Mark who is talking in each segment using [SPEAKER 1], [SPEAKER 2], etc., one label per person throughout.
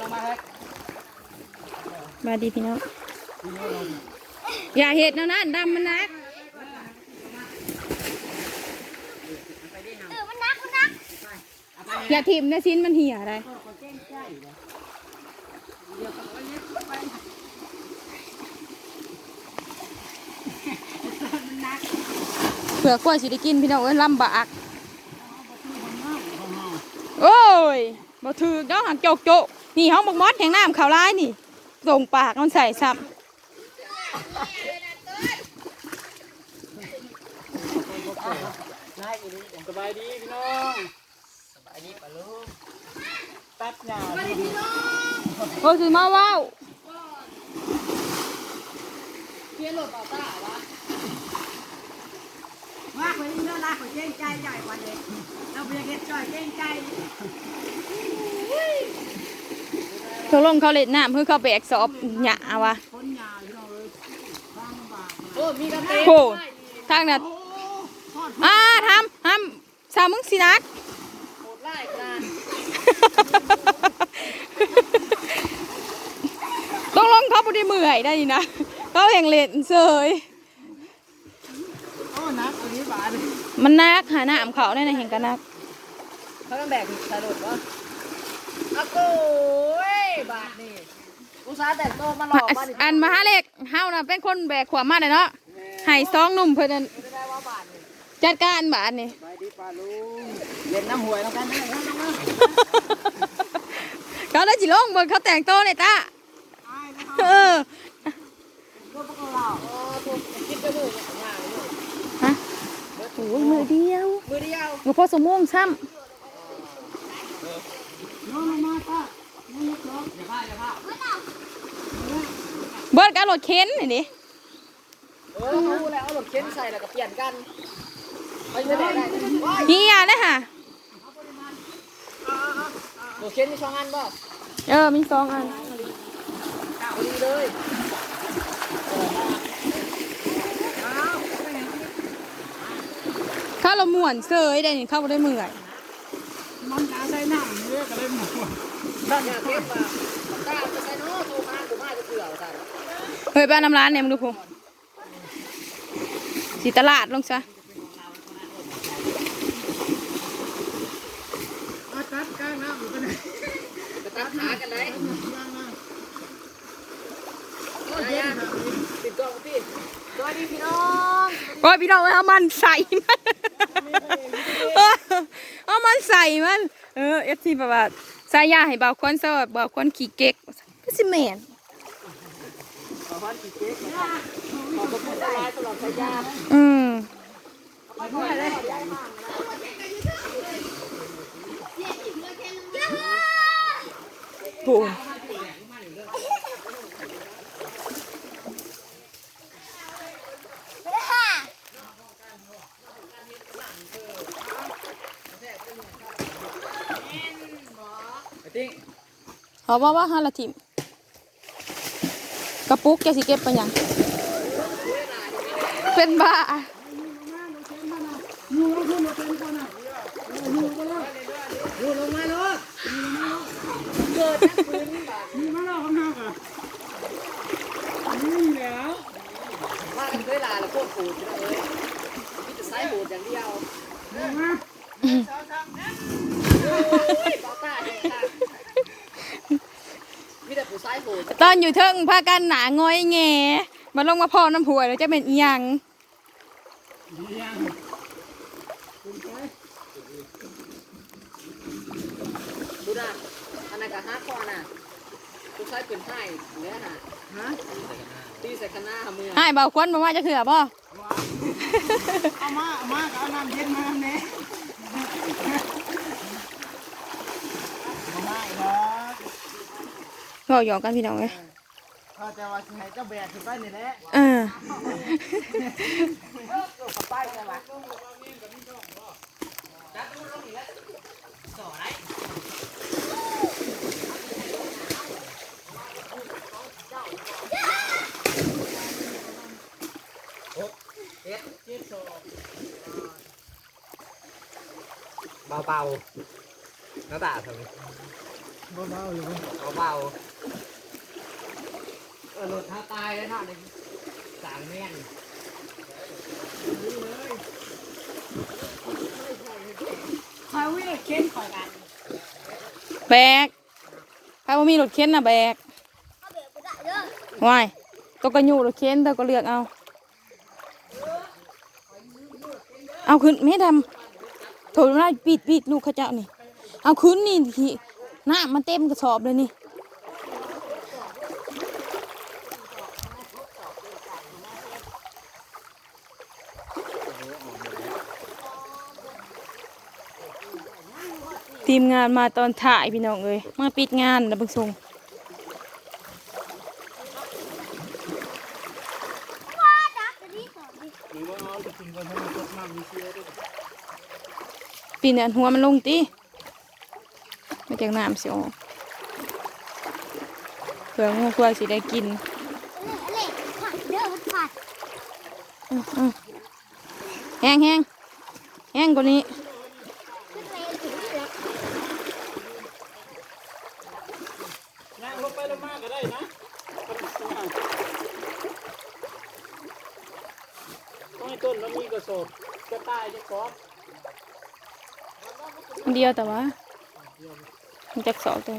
[SPEAKER 1] ลงมาเฮ้ย
[SPEAKER 2] มาดีพี่น้องอย่าเห็ดนะนะดำมันนัก
[SPEAKER 3] เออมันนักมันนัก
[SPEAKER 2] อย่าทิ่มนะชิ้นมันเหี่ยอะไรเผื่อกล้วยสิได้กินพี่น้องเอ้ยลำบากโอ้ย บ่ถือเนาะหักโจกโจกนี่ห้องบักมอดแห่งน้ำขาวร้ายนี่ส่งปากมันใส่ซ้
[SPEAKER 1] สบายดีพี่น้องสบายดีปะลูกตัดหญ้าดีำ
[SPEAKER 2] โอ้ยสิมาว้าว
[SPEAKER 4] ว่าคนนี้เลิ กลาคนเก่งใจใหญ่กว่าเด็กเราเบียร์เก็ตจ่อยเก่งใจ
[SPEAKER 2] เขาลงเขาเล่นน้ำเพื่อเขาแบกสอบหยาวะ
[SPEAKER 4] คนยาวอยู่เลยทางลำบาก
[SPEAKER 1] โอ้มีกระเตง
[SPEAKER 2] โอ้ทางนั้น
[SPEAKER 4] โอ้ทอด
[SPEAKER 2] อ่าทำทำสาวมึงสินัก
[SPEAKER 1] โหดไล่กระดาน
[SPEAKER 2] ต้องลงเขาบ่ได้เมื่อยได้นี่นะเขาแห่งเล่นเสย
[SPEAKER 4] โอ้นักอันนี้บาด
[SPEAKER 2] มันนักหาน้ำเขาได้นะเห็นกันนัก
[SPEAKER 1] เขาต้องแบกสรุปวะอะโก้ยบาทนี่อุตส่าห์แต่งตัวมาหลอกมาดิ
[SPEAKER 2] อันมหาเล็กเฮาน่ะเป็นคนแบกขวามาเลยเนาะให้สองหนุ่มเพื่อนน
[SPEAKER 1] ไม่ได้ว่าบาทนี่
[SPEAKER 2] จัดการบาดนี่
[SPEAKER 1] สบายดีปะลุงเล่นน้ำหวยแล้วกันนะน้ำมา
[SPEAKER 2] เขาได้จิลงเบิ่งเขาแต่งโตวเลยตา
[SPEAKER 4] อายนะ
[SPEAKER 2] เออ โอ้ยมือเดียว
[SPEAKER 1] มือเดียว
[SPEAKER 2] หลวงพ่อสมมงซ้
[SPEAKER 4] น้องลงมาป้าน้องยกล้อ
[SPEAKER 1] อย่าพลาดอย่าพลาดำ
[SPEAKER 2] เบิร์ดการรถเข็นนี่ดิ
[SPEAKER 1] เออรู้แล้วเอารถเข็นใส่แล้วก็เปลี่ยนกันไปไม่ได้ได้ว้าย
[SPEAKER 2] เฮียนะฮะ
[SPEAKER 1] รถเข็นมีช่องอันบ่
[SPEAKER 2] เออมีสองอัน
[SPEAKER 1] พอดีเลย
[SPEAKER 2] ข้า เราม่วนเสยได้นี่เข้าบ่ได้เมื่อย
[SPEAKER 4] มันกาใส่น้ำเยอะก็เลยหมด
[SPEAKER 1] บ้านอยากเก็บมาตาจะใส่เนาะโทรมาผมมาจะเผื่อว่าซั่น
[SPEAKER 2] เฮ้ยไปน้ำร้านเนี่ยมึงดูพงสีตลาดลงซะ
[SPEAKER 4] อาตัดกลางน้ำอยู่กันไหน
[SPEAKER 1] จะตัดหากันไหน
[SPEAKER 4] กลางน้ำโอ้
[SPEAKER 1] ได้
[SPEAKER 4] เย็น
[SPEAKER 1] ยัง
[SPEAKER 4] ครับ
[SPEAKER 1] ติดกล้องพี่สวัสดีพี่น้อง
[SPEAKER 2] โอ้ยพี่น้องเอามันใส่มัน เออเอามันใส่มัน เออเอฟซีแบบว่าใส่ยาให้เบาควันเซอร์เบาควันขี้เก๊กก็สิแม่น
[SPEAKER 1] ขอพันกี่เก๊กนะครับขอบคุณหลายๆสำหรับพยาน
[SPEAKER 2] อืม
[SPEAKER 1] ไปด้วยเลย
[SPEAKER 2] โถู
[SPEAKER 1] ไปติ้ง
[SPEAKER 2] เขาว่าว่าฮาละทิมกระปุกแกสิเก็บไปยัง เป็นบ้า
[SPEAKER 4] อยู่แล้วขึ้นมาเป็นก่อยู่กันแล้ว
[SPEAKER 1] อยู่ลงมาลูกเกิดนักปืน
[SPEAKER 4] มีมาแล้วข้างหน้าอะนี่แล้ว
[SPEAKER 1] ว่ากันเคยลาแล้วพวกปูดเลยมีแต่สายปูดอย่างเดียว
[SPEAKER 4] ลงมา
[SPEAKER 1] โอ้ยเบาตา เห็นตามีแต่ปูสายปูด
[SPEAKER 2] ตอนอยู่เทิงพากันหนางอยแงมาลงมาพอน้ำผัวแล้วจะเป็นอีหยัง
[SPEAKER 4] ยัง
[SPEAKER 1] ดูนะอันนั้นก็ฮักคอน่ะปูสายปืนไทยเนื้อหา
[SPEAKER 4] ฮะ
[SPEAKER 1] ตีใส่คณะมือ
[SPEAKER 2] ให้เบาควันมาว่าจะเถื่อป่ะ
[SPEAKER 4] เอามาเอามาเอาน้ำเย็นมาเน่เอามาอีกแล้ว
[SPEAKER 2] บอกหยอกกันพี่น้องเลย
[SPEAKER 4] เขาจะว่าสิให้เจ้าแบกขึ้นไปนี่แหละ
[SPEAKER 2] เออ
[SPEAKER 1] ไปใช่ไหมเบาๆน้าตาทำไม
[SPEAKER 5] เบาๆอยู่
[SPEAKER 1] เบาๆ เออรถท้าตายแล้วเนาะในสางแม่น
[SPEAKER 4] คอยวิ่งเข็นคอยกัน
[SPEAKER 2] แบกใครว่ามีรถเข็นนะแบกว้ายตัวกระยูรถเข็นเธอก็เลือกเอา เอาขึ้นไม่ดำโถมาปิดปิดลูกเขาเจ้านี่ เอาขึ้นนี่ทีหน้ำมันเต็มกระสอบเลยนี่ ทีมงานมาตอนถ่ายพี่น้องเลยมาปิดงานแล้วเบิ่งส่งปีนหัวมันลงตีมาจากน้ำสิออกเผื่องูเพื่อสิได้กินแห้งแห้งแห้งกว่านี้
[SPEAKER 3] ขึ้นไปถึงนี่แล้ว
[SPEAKER 5] นั่งลงไปลงมาก็ได้นะต้องให้ต้นแล้วมีกระสอบกระต่ายจะกอบ
[SPEAKER 2] อันเดียวแต่ว่ามันจักสอบตัว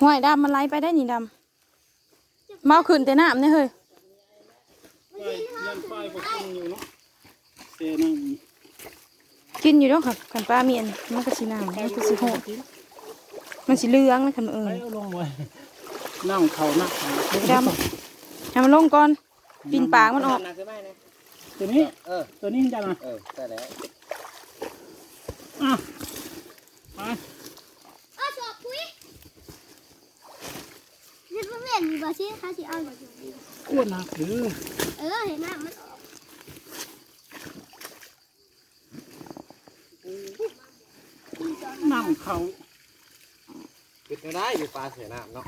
[SPEAKER 2] ห้วยดำมันไหลไปได้นี่ดำ เมาขึ้นแต่น้ำเนี่ยเฮ้ย
[SPEAKER 5] ไฟยันไฟก็คงอยู่เนาะเสียนั่ง
[SPEAKER 2] กินอยู่ด้วยค่ะขันปลาเมียนมันก็สีน้ำมันก็สีโหดมันสีเหลืองนะขันเอิ
[SPEAKER 5] ไป
[SPEAKER 2] ญ
[SPEAKER 5] เอาลงไว้นั่งเขานัก
[SPEAKER 2] ดำให้มันลงก่อนปินปากมันออก
[SPEAKER 1] หนักขึ้นไหมนะ
[SPEAKER 5] ตัวนี้
[SPEAKER 1] เออ
[SPEAKER 5] ตัวนี้จะนะ
[SPEAKER 1] เออได้แล้ว
[SPEAKER 5] อะไป
[SPEAKER 3] เอาสอบคุยนี่เพื่อนมี บอชี่เขาสิเอาอยู่
[SPEAKER 5] อ้วนหนักหรือ
[SPEAKER 3] เออเห็นหน้ามันออก
[SPEAKER 5] นั่งเขา
[SPEAKER 1] ปิดไม่ได้อยู่ปลาเสียน้ำเนาะ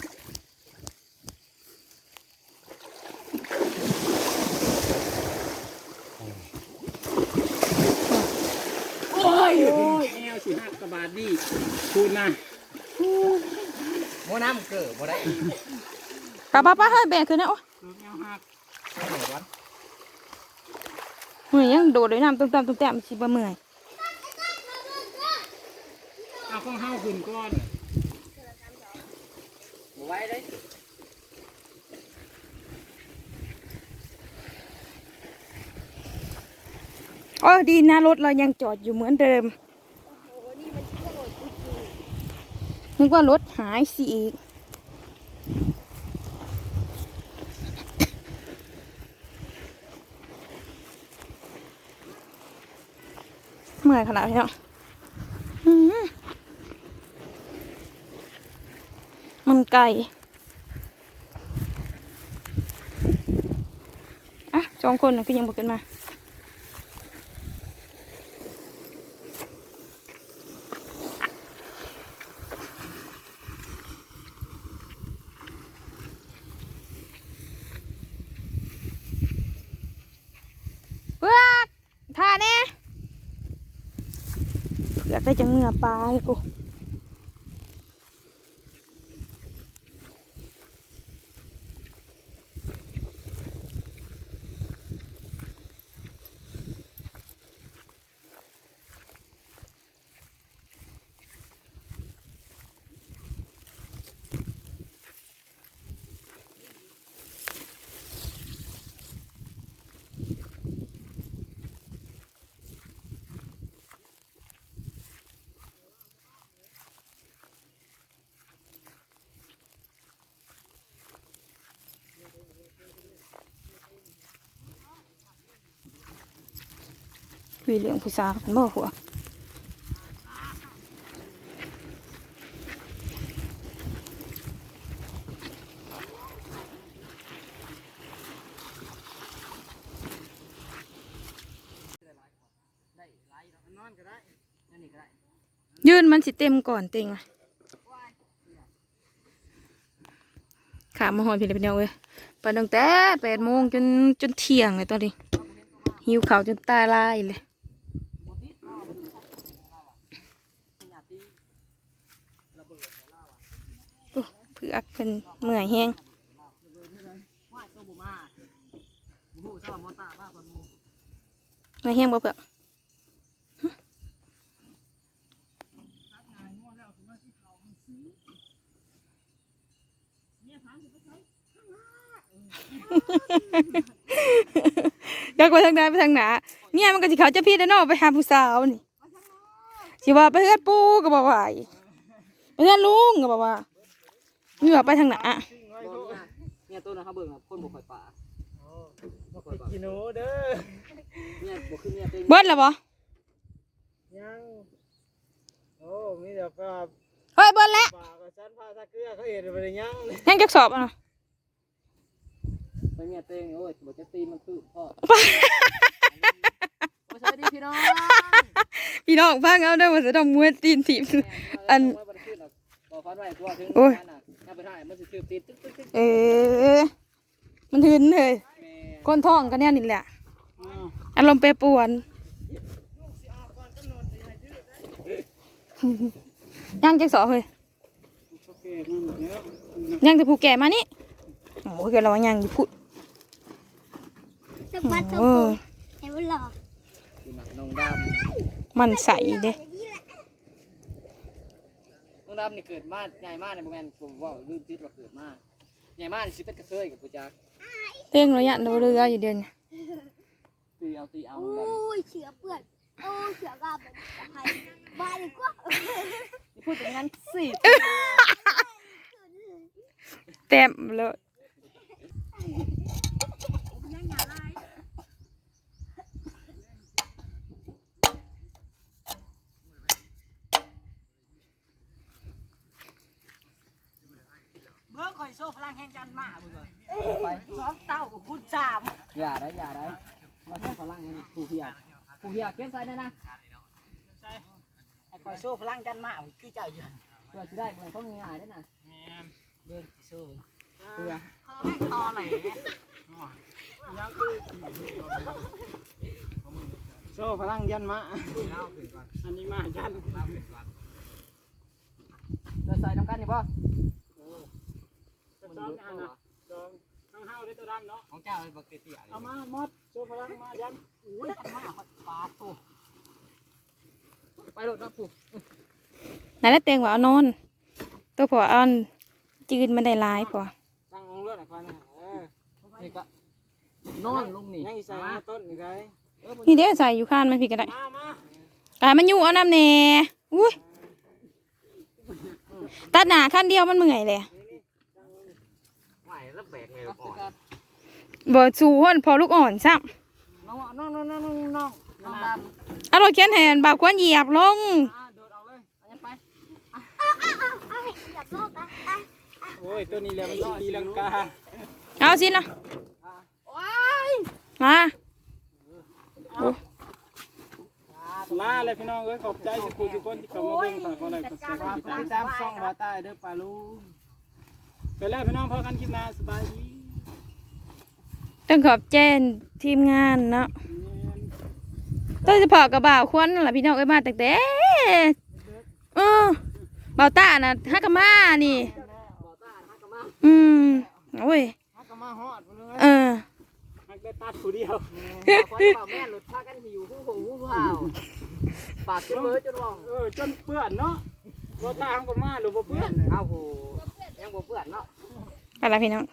[SPEAKER 5] โอ้ยโอ้ยแอวสิหักกระบาดดีพูดนะ
[SPEAKER 1] โมน้ำเกิดบ่ได้
[SPEAKER 2] ป้าป้าป้าเฮ้ยแบกขึ้นนะโอ้
[SPEAKER 5] แอวหัก
[SPEAKER 1] ไม่ไหนวะ
[SPEAKER 2] เหนื่อยยังโดดเลยน้ำตุ้มตามตุ้มแต้มสิบ่เมื่อย
[SPEAKER 5] เอาข้องเฮาขึ้นก่อน
[SPEAKER 1] ไว้ได้
[SPEAKER 2] โอ้ดีนะรถเรายังจอดอยู่เหมือนเดิมนึกว่ารถหายสิอีก มื่อยขนาดนี้มันไกลอะสองคนก็ยังบอกกันมา เพือกท่าแน่เนับไปกู ปลาเลยกูคุยงผู้สาวกันบ่หัวยืนมันสิเต็มก่อนเต็งอะขามาหอยพี่เลยพี่น้องเอ้ยไปตั้งแต่แปดโมงจนจนเที่ยงเลยตอนนี้หิวข้าวจนตาลายเลยโอ้เผือกเป็นเมื่อยแห้ง
[SPEAKER 1] ว่าตัวบุมาบุสลับมอตาบ้าคนมู
[SPEAKER 2] เมื่อยแห้งบ่เผือกอยากไปทางใดไปทางหนาเนี่ยมันก็สิเขาจะพี่แล้วเนาะไปหาผู้สาวนี่สิว่าไปเฮือนปู่ก็บอกว่าไปเฮือนลุงก็บอกว่า เหงื่อไปทางหนา
[SPEAKER 1] เนี่ยตัวนะครับเบิ่งคนบุกข่อยป่า
[SPEAKER 5] กินโนเด้อ
[SPEAKER 1] เนี่ยบุกขึ้นเนี่ยเป็น
[SPEAKER 2] เบิดแล้วบ่
[SPEAKER 5] ยังโอ้มีแต่ปลา
[SPEAKER 2] เฮ้ยเบิดแล้ว
[SPEAKER 5] ปลากับชั้นผ้าตะเกียเขาเห็นไปเลยยัง
[SPEAKER 2] ยังจักสอบอะเนาะ
[SPEAKER 1] ไปเนี่ยเต็งโอ้ยบอกจะตีมันคือพ่อโอ้สวัสดีพี่น้อง
[SPEAKER 2] พี่น้องฟังเอาเด้อว่าจะต้องมวยตีนถีบอัน
[SPEAKER 1] บอกฟันไว้ตัวถึง
[SPEAKER 2] โอ้ย
[SPEAKER 1] นั่นน่ะน่า ไปถ่ายมันสิคือติดตึ๊ดตึ๊ดตึ๊ด
[SPEAKER 2] เออ มันหืนเลย
[SPEAKER 1] แม่
[SPEAKER 2] ก้นท้องกันเนี่ยนี่แหละอารมณ์แปรปรวนยังจักสอบเฮ้ย
[SPEAKER 5] โอเคนั่นเนี้ย
[SPEAKER 2] ยังจะผูกแก่มานี่โอ้ยเกิดเราว่ายังอยู่พูด
[SPEAKER 3] สักวันสอง
[SPEAKER 2] โอ้
[SPEAKER 3] คนเห็นว่าหล่อ
[SPEAKER 1] คือหนักน้องด
[SPEAKER 2] มันใสเด้ำ
[SPEAKER 1] น้อง ดำนี่เกิดมาใหญ่มากในโมเมนต์ผมว่าลืมติดว่าเกิดมาใหญ่มากนี่สิเป็นกระเทยกับปูจัก
[SPEAKER 2] เต้งระยะเราเรืออยู่เดือน
[SPEAKER 1] ตีเอาตีเอา
[SPEAKER 3] โอ้ยเสือเปื่อนโอ้ยเสือกาเป็นใครบ้าดีกว่า
[SPEAKER 1] นี่พูดถึงงั้นสิ
[SPEAKER 2] เต็มเลย
[SPEAKER 4] เมื่อคอยโซ่พลัง แห่งจันทร์มาเบิ่ง
[SPEAKER 1] ไป
[SPEAKER 4] สองเต้ากับคุณสาม
[SPEAKER 1] อย่าได้อย่าได้มาแค่พลังนี่ผู้เพียผู้เพียเก็บใส่ได้นะ
[SPEAKER 4] ไอ้คอยโซ่พลังจันมาคือเจ้าอยู่
[SPEAKER 1] เพื่อจะได้เหมือนเขาง่ายได้นะ
[SPEAKER 5] แม่น
[SPEAKER 1] เดินโซ่เพื่อ
[SPEAKER 4] ตอไหน
[SPEAKER 5] ยังคือโซ่พลังยันมะอันนี้มายัน
[SPEAKER 1] เดินใส่น้ำกันนี่ป่ะ
[SPEAKER 5] จะซ้อมงานนะจองทั้งห้าวได้ตัวดำเนาะ
[SPEAKER 1] ของเจ้าเป็นบักเตีย
[SPEAKER 5] เอามาหมดโซ่พลังมายัน
[SPEAKER 1] อุ้ยมาปลาโซ่ไปรถนะผู้
[SPEAKER 2] ไหนได้เตียงว่าเอานอน ตัวผัวเอาอันจืนมันได้หลายผัว
[SPEAKER 5] ตั้งองเลือดอะไรนะเออ
[SPEAKER 1] นี่ก็นอนลงนี่
[SPEAKER 5] ยังอีสานมาต้นนี่ไง
[SPEAKER 2] นี่เด้ใส่อยู่ข้านมันพี่ก็ได้
[SPEAKER 5] มามา
[SPEAKER 2] กายมันอยู่เอาน้ำแหน่อุ้ยตัดหนาขั้นเดียวมันเมื่อยเลย
[SPEAKER 1] ไหวแล้วแบกเลยก่อน
[SPEAKER 2] บ่สู่หนพอลูกอ่อนซ้
[SPEAKER 1] น้องน้องน้องน้องน้องน้ององดำ
[SPEAKER 2] เอารถเขียนแหนบ่าวควรเหยียบลง
[SPEAKER 1] อ่าโดดเอาเลยอันนี้ไป
[SPEAKER 3] โอ้
[SPEAKER 5] ยตัวนี้แหล้วมันสิตีลังกา
[SPEAKER 2] เอาสินะมา
[SPEAKER 5] ลาเลยพี่น้องเอ้ยขอบใจทุกคนทุกคนที่เข้ามาเบิ่งฝากอะไรกดแชร์กดติดตามตามช่องว่าใต้เด้อปลาลู ไปแล้วพี่น้องพอกันคลิปหน้าสบายดี
[SPEAKER 2] ต้องขอบแจ้งทีมงานเนาะต้องจะพอกับบ่าวควรนั่นล่ะพี่น้องเอ้ยมาแต่แต่เออบ่าวตาน่ะฮักกะมานี่
[SPEAKER 1] บ่อต้าฮักกะมา
[SPEAKER 2] อืมโอ้ย
[SPEAKER 5] ฮักก็มาฮอดพุ่นเลย
[SPEAKER 2] เออ
[SPEAKER 5] ฮักได้ตัดผู้เดียว
[SPEAKER 1] บ่อคนเปล่าแม่หลุดพากันหิวหูหูหูเผาปากจนเบิดจนร้อง
[SPEAKER 5] เออจนเปื้อนเนาะบ่ทางก็มาหรือบ่เปื้อน
[SPEAKER 1] เอาโห ยังบ่เปื่อนเนาะ
[SPEAKER 2] อะไรพี่น้อง